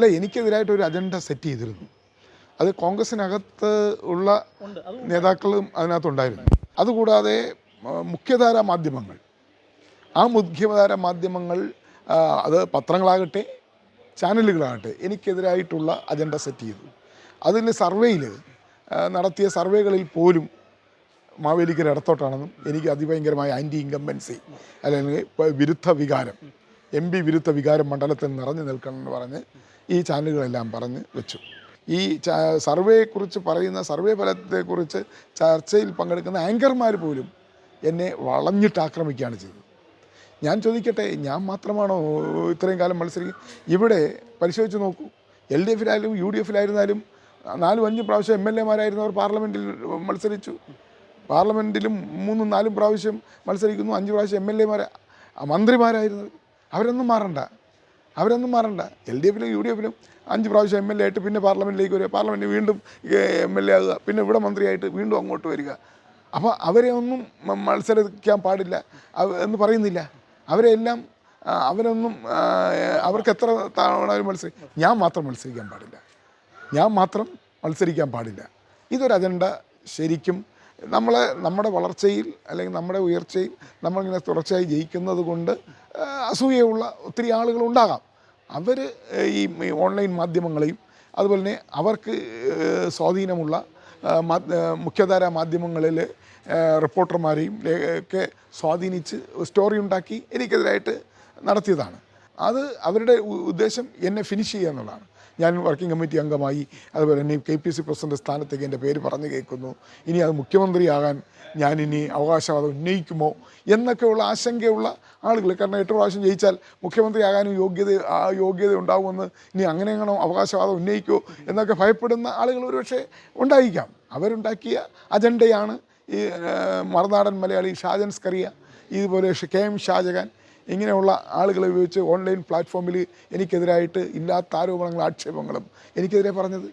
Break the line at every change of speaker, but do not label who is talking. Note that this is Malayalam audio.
അല്ല എനിക്കെതിരായിട്ട് ഒരു അജണ്ട സെറ്റ് ചെയ്തിരുന്നു. അത് കോൺഗ്രസിനകത്ത് ഉള്ള നേതാക്കളും അതിനകത്തുണ്ടായിരുന്നു. അതുകൂടാതെ മുഖ്യധാര മാധ്യമങ്ങൾ. ആ മുഖ്യധാര മാധ്യമങ്ങൾ അത് പത്രങ്ങളാകട്ടെ ചാനലുകളാകട്ടെ എനിക്കെതിരായിട്ടുള്ള അജണ്ട സെറ്റ് ചെയ്തു. അതിൽ സർവേയിൽ നടത്തിയ സർവേകളിൽ പോലും മാവേലിക്കര ഇടത്തോട്ടാണെന്നും എനിക്ക് അതിഭയങ്കരമായ ആന്റി ഇൻകമ്പൻസി അല്ലെങ്കിൽ വിരുദ്ധ വികാരം എം പി വിരുദ്ധ വികാരം മണ്ഡലത്തിൽ നിറഞ്ഞു നിൽക്കണമെന്ന് പറഞ്ഞ് ഈ ചാനലുകളെല്ലാം പറഞ്ഞ് വെച്ചു. ഈ സർവേയെക്കുറിച്ച് പറയുന്ന സർവേ ഫലത്തെക്കുറിച്ച് ചർച്ചയിൽ പങ്കെടുക്കുന്ന ആങ്കർമാർ പോലും എന്നെ വളഞ്ഞിട്ട് ആക്രമിക്കുകയാണ് ചെയ്തത്. ഞാൻ ചോദിക്കട്ടെ ഞാൻ മാത്രമാണോ ഇത്രയും കാലം മത്സരിക്കുക ഇവിടെ പരിശോധിച്ച് നോക്കൂ. എൽ ഡി എഫിലായാലും യു ഡി എഫിലായിരുന്നാലും നാലും അഞ്ചും പ്രാവശ്യം എം എൽ എമാരായിരുന്നവർ പാർലമെന്റിൽ മത്സരിച്ചു. പാർലമെന്റിലും മൂന്നും നാലും പ്രാവശ്യം മത്സരിക്കുന്നു. അഞ്ച് പ്രാവശ്യം എം എൽ എമാരെ മന്ത്രിമാരായിരുന്നു അവരൊന്നും മാറണ്ട. അവരൊന്നും മാറണ്ട. എൽ ഡി എഫിലും യു ഡി എഫിലും അഞ്ച് പ്രാവശ്യം എം എൽ എ ആയിട്ട് പിന്നെ പാർലമെന്റിലേക്ക് വരിക. പാർലമെന്റിൽ വീണ്ടും എം എൽ എ ആകുക. പിന്നെ ഇവിടെ മന്ത്രിയായിട്ട് വീണ്ടും അങ്ങോട്ട് വരിക. അപ്പോൾ അവരെ ഒന്നും മത്സരിക്കാൻ പാടില്ല. എന്ന് പറയുന്നില്ല. അവരെല്ലാം അവരൊന്നും അവർക്ക് എത്ര തവണ മത്സരി ഞാൻ മാത്രം മത്സരിക്കാൻ പാടില്ല. ഞാൻ മാത്രം മത്സരിക്കാൻ പാടില്ല. ഇതൊരു അജണ്ട ശരിക്കും. നമ്മളെ നമ്മുടെ വളർച്ചയിൽ അല്ലെങ്കിൽ നമ്മുടെ ഉയർച്ചയിൽ നമ്മളിങ്ങനെ തുടർച്ചയായി ജയിക്കുന്നത് കൊണ്ട് അസൂയയുള്ള ഒത്തിരി ആളുകൾ ഉണ്ടാകാം അവർ ഈ ഓൺലൈൻ മാധ്യമങ്ങളെയും അതുപോലെ തന്നെ അവർക്ക് സ്വാധീനമുള്ള മുഖ്യധാര മാധ്യമങ്ങളിൽ റിപ്പോർട്ടർമാരെയും ഒക്കെ സ്വാധീനിച്ച് സ്റ്റോറി ഉണ്ടാക്കി എനിക്കെതിരായിട്ട് നടത്തിയതാണ്. അത് അവരുടെ ഉദ്ദേശം എന്നെ ഫിനിഷ് ചെയ്യുക എന്നുള്ളതാണ്. ഞാൻ വർക്കിംഗ് കമ്മിറ്റി അംഗമായി അതുപോലെ തന്നെ കെ പി സി പ്രസിഡന്റ് സ്ഥാനത്തേക്ക് എന്റെ പേര് പറഞ്ഞു കേൾക്കുന്നു. ഇനി അത് മുഖ്യമന്ത്രിയാകാൻ ഞാൻ ഇനി അവകാശവാദം ഉന്നയിക്കുമോ എന്നൊക്കെയുള്ള ആശങ്കയുള്ള ആളുകൾ കാരണം എട്ട് പ്രാവശ്യം ജയിച്ചാൽ മുഖ്യമന്ത്രിയാകാനും യോഗ്യത ആ യോഗ്യത ഉണ്ടാകുമെന്ന് ഇനി അങ്ങനെ എങ്ങനെ അവകാശവാദം ഉന്നയിക്കുമോ എന്നൊക്കെ ഭയപ്പെടുന്ന ആളുകൾ ഒരുപക്ഷെ ഉണ്ടായിരിക്കാം. അവരുണ്ടാക്കിയ അജണ്ടയാണ് ഈ മറുനാടൻ മലയാളി ഷാജൻ സ്കറിയ ഇതുപോലെ കെ എം ഷാജഹാൻ ഇങ്ങനെയുള്ള ആളുകളെ ഉപയോഗിച്ച് ഓൺലൈൻ പ്ലാറ്റ്ഫോമിൽ എനിക്കെതിരായിട്ട് ഇല്ലാത്ത ആരോപണങ്ങളും ആക്ഷേപങ്ങളും എനിക്കെതിരെ പറഞ്ഞത്.